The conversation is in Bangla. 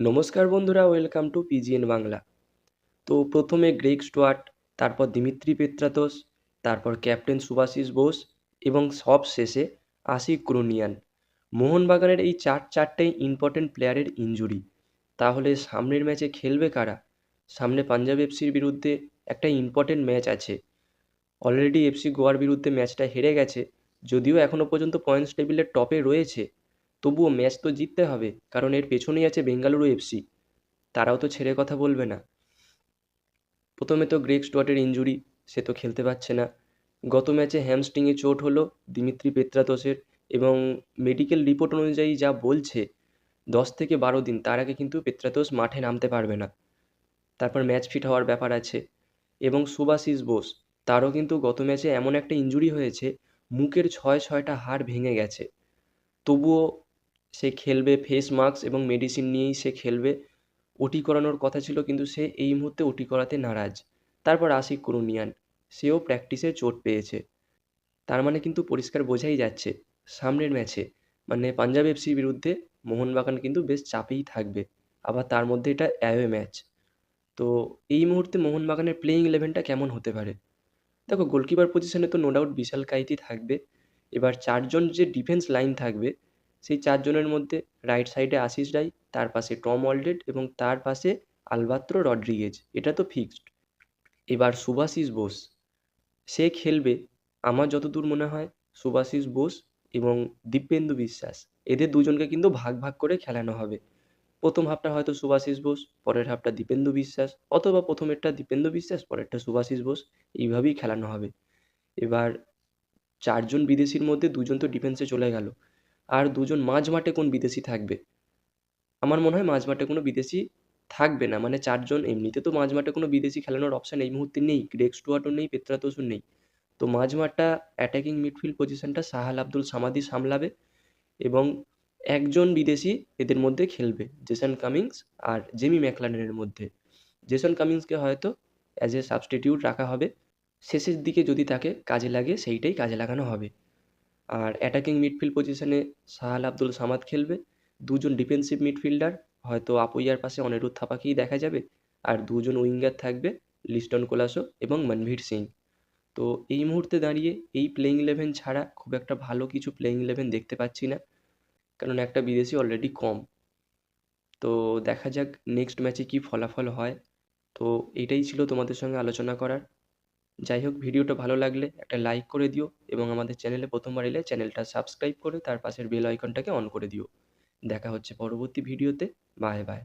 নমস্কার বন্ধুরা, ওয়েলকাম টু পিজিএন বাংলা। তো প্রথমে গ্রেগ স্টুয়ার্ট, তারপর দিমিত্রি পেত্রাতোস তারপর ক্যাপ্টেন সুভাশিস বোস এবং সব শেষে আশিক ক্রোনিয়ান। মোহনবাগানের এই চার চারটেই ইম্পর্টেন্ট প্লেয়ারের ইনজুরি তাহলে সামনের ম্যাচে খেলবে কারা? সামনে পাঞ্জাব এফসির বিরুদ্ধে একটা ইম্পর্টেন্ট ম্যাচ আছে। অলরেডি এফসি গোয়ার বিরুদ্ধে ম্যাচটা হেরে গেছে, যদিও এখনও পর্যন্ত পয়েন্টস টেবিলের টপে রয়েছে। তবুও ম্যাচ তো জিততে হবে, কারণ এর পেছনেই আছে বেঙ্গালুরু এফসি। তারাও তো ছেড়ে কথা বলবে না। প্রথমে তো গ্রেক স্টুয়ার্টের ইঞ্জুরি সে তো খেলতে পারছে না। গত ম্যাচে হ্যামস্ট্রিংয়ে চোট হলো দিমিত্রি পেত্রাতোসের এবং মেডিকেল রিপোর্ট অনুযায়ী যা বলছে, দশ থেকে বারো দিন, তার আগে কিন্তু পেত্রাতোস মাঠে নামতে পারবে না। তারপর ম্যাচ ফিট হওয়ার ব্যাপার আছে। এবং সুভাশিস বোস, তারও কিন্তু গত ম্যাচে এমন একটা ইনজুরি হয়েছে, মুখের ছয় ছয়টা হাড় ভেঙে গেছে। তবুও সে খেলবে ফেস মাস্ক এবং মেডিসিন নিয়েই সে খেলবে। ওটি করানোর কথা ছিল কিন্তু সে এই মুহূর্তে ওটি করাতে নারাজ। তারপর আশিক কুরুনিয়ান, সেও প্র্যাকটিসে চোট পেয়েছে। তার মানে কিন্তু পরিষ্কার বোঝাই যাচ্ছে, সামনের ম্যাচে মানে পাঞ্জাব এফসির বিরুদ্ধে মোহনবাগান কিন্তু বেশ চাপেই থাকবে। আবার তার মধ্যে এটা অ্যাওয়ে ম্যাচ তো এই মুহূর্তে মোহনবাগানের প্লেয়িং ইলেভেনটা কেমন হতে পারে? দেখো গোলকিপার পজিশনে তো নো ডাউট বিশাল কাইতি থাকবে। এবার চারজন যে ডিফেন্স লাইন থাকবে সেই চারজনের মধ্যে রাইট সাইডে আশিস রাই তার পাশে টম অলডেড এবং তার পাশে আলবাত্র রড্রিগেজ। এটা তো ফিক্সড এবার সুভাশিস বোস। সে খেলবে, আমার যতদূর মনে হয়, সুভাশিস বোস এবং দিব্যেন্দু বিশ্বাস। এদের দুজনকে কিন্তু ভাগ ভাগ করে খেলানো হবে। প্রথম হাফটা হয়তো সুভাশিস বোস, পরের হাফটা দীপেন্দু বিশ্বাস, অথবা প্রথমেরটা দীপেন্দু বিশ্বাস, পরেরটা সুভাশিস বোস। এইভাবেই খেলানো হবে। এবার চারজন বিদেশির মধ্যে দুজন তো ডিফেন্সে চলে গেল। আর দুজন মাঝ মাঠে কোন বিদেশি থাকবে? আমার মনে হয় মাঝ মাঠে কোনো বিদেশি থাকবে না। মানে চারজন, এমনিতে তো মাঝ মাঠে কোনো বিদেশি খেলানোর অপশান এই মুহূর্তে নেই। গ্রেগ স্টুয়ার্টও নেই পেত্রাতোসও নেই। তো মাঝ মাঠটা অ্যাটাকিং মিডফিল্ড পজিশনটা সাহাল আব্দুল সামাদি সামলাবে এবং একজন বিদেশি এদের মধ্যে খেলবে, জেসন কামিংস আর জেমি ম্যাকলানের মধ্যে। জেসন কামিংসকে হয়তো অ্যাজ এ সাবস্টিটিউট রাখা হবে। শেষের দিকে যদি তাকে কাজে লাগে, সেইটাই কাজে লাগানো হবে। আর অ্যাটাকিং মিডফিল্ড পজিশনে সাহাল আব্দুল সামাদ খেলবে। দুজন ডিফেন্সিভ মিডফিল্ডার হয়তো আপুইয়ার পাশে অনিরুদ্ধ থাপাকেই দেখা যাবে। আর দুজন উইঙ্গার থাকবে লিস্টন কোলাসো এবং মনভীর সিং। তো এই মুহূর্তে দাঁড়িয়ে এই প্লেইং ইলেভেন ছাড়া খুব একটা ভালো কিছু প্লেইং ইলেভেন দেখতে পাচ্ছি না, কারণ একটা বিদেশি অলরেডি কম। তো দেখা যাক নেক্সট ম্যাচে কী ফলাফল হয়। তো এটাই ছিল তোমাদের সঙ্গে আলোচনা করার। যাই হোক ভিডিওটা ভালো লাগলে একটা লাইক করে দিও এবং আমাদের চ্যানেলে প্রথমবার এলে চ্যানেলটা সাবস্ক্রাইব করে তার পাশের বেল আইকনটাকে অন করে দিও। দেখা হচ্ছে পরবর্তী ভিডিওতে বাই বাই